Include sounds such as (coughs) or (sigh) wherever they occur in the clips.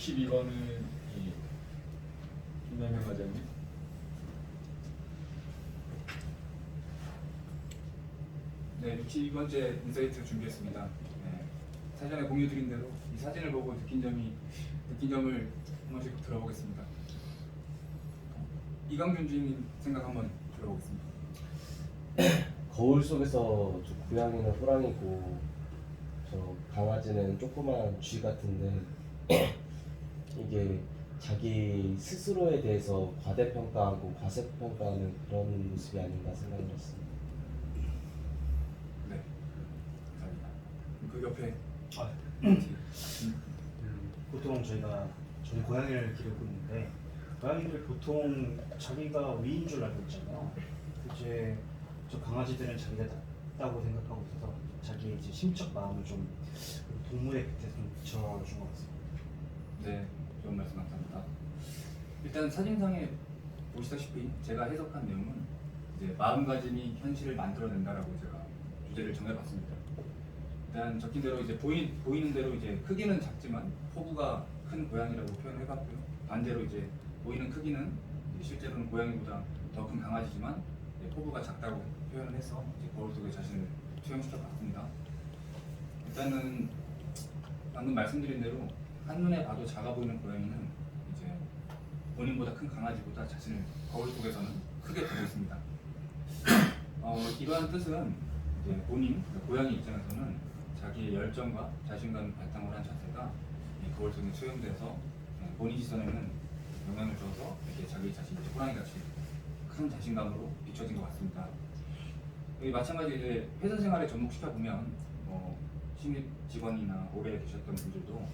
62번은 이 김남현 과장님. 네, 62번째 인사이트 준비했습니다. 네, 사전에 공유 드린 대로 이 사진을 보고 느낀 점이 느낀 점을 한 번씩 들어보겠습니다. 이강준 주임님 생각 한번 들어보겠습니다. (clears throat) 거울 속에서 저 고양이는 호랑이고 저 강아지는 조그만 쥐 같은데 (clears throat) 이게 자기 스스로에 대해서 과대평가하고 과소평가하는 그런 모습이 아닌가 생각을 했습니다. 네, 감사합니다. 그 옆에 아, 음, 음, 보통 저희가 저희 고양이를 기르고 있는데 고양이들 보통 자기가 위인 줄 알고 있잖아요. 이제 저 강아지들은 자기가 낫다고 생각하고 있어서 자기의 이제 심적 마음을 좀 동물의 곁에 좀 붙여준 것 같습니다. 네, 좋은 말씀 감사합니다. 일단 사진상에 보시다시피 제가 해석한 내용은 이제 마음가짐이 현실을 만들어낸다라고 제가 주제를 정해봤습니다. 일단 적힌 대로 이제 보이, 보이는 대로 이제 크기는 작지만 포부가 큰 고양이라고 표현해봤고요. 반대로 이제 보이는 크기는 실제로는 고양이보다 더 큰 강아지지만 포부가 작다고 표현을 해서 거울 속에 자신을 투영시켜 봤습니다. 일단은 방금 말씀드린 대로 한눈에 봐도 작아 보이는 고양이는 이제 본인보다 큰 강아지보다 자신을 거울 속에서는 크게 보고 있습니다. (coughs) 어, 이러한 뜻은 이제 본인, 그러니까 고양이 입장에서는 자기의 열정과 자신감을 바탕으로 한 자세가 이 거울 속에 수용돼서 예, 본인 시선에는 영향을 줘서 이렇게 자기 자신이 호랑이같이 큰 자신감으로 비춰진 것 같습니다. 마찬가지 이제 회사 생활에 접목시켜 보면 뭐 신입 직원이나 오래 계셨던 분들도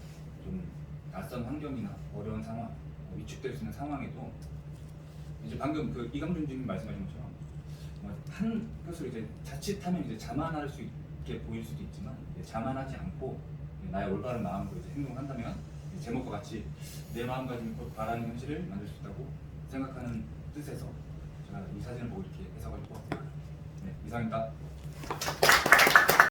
좀 낯선 환경이나 어려운 상황, 위축될 수 있는 상황에도 이제 방금 그 주님 말씀하신 것처럼 뭐한 것을 이제 자칫하면 이제 자만할 수 있게 보일 수도 있지만 자만하지 않고 나의 올바른 마음으로 이제 행동을 한다면 이 제목과 같이 내 마음가짐이 곧 바라는 현실을 만들 수 있다고 생각하는 뜻에서 제가 이 사진을 보고 이렇게 해석을 해보았습니다. 네, 이상입니다.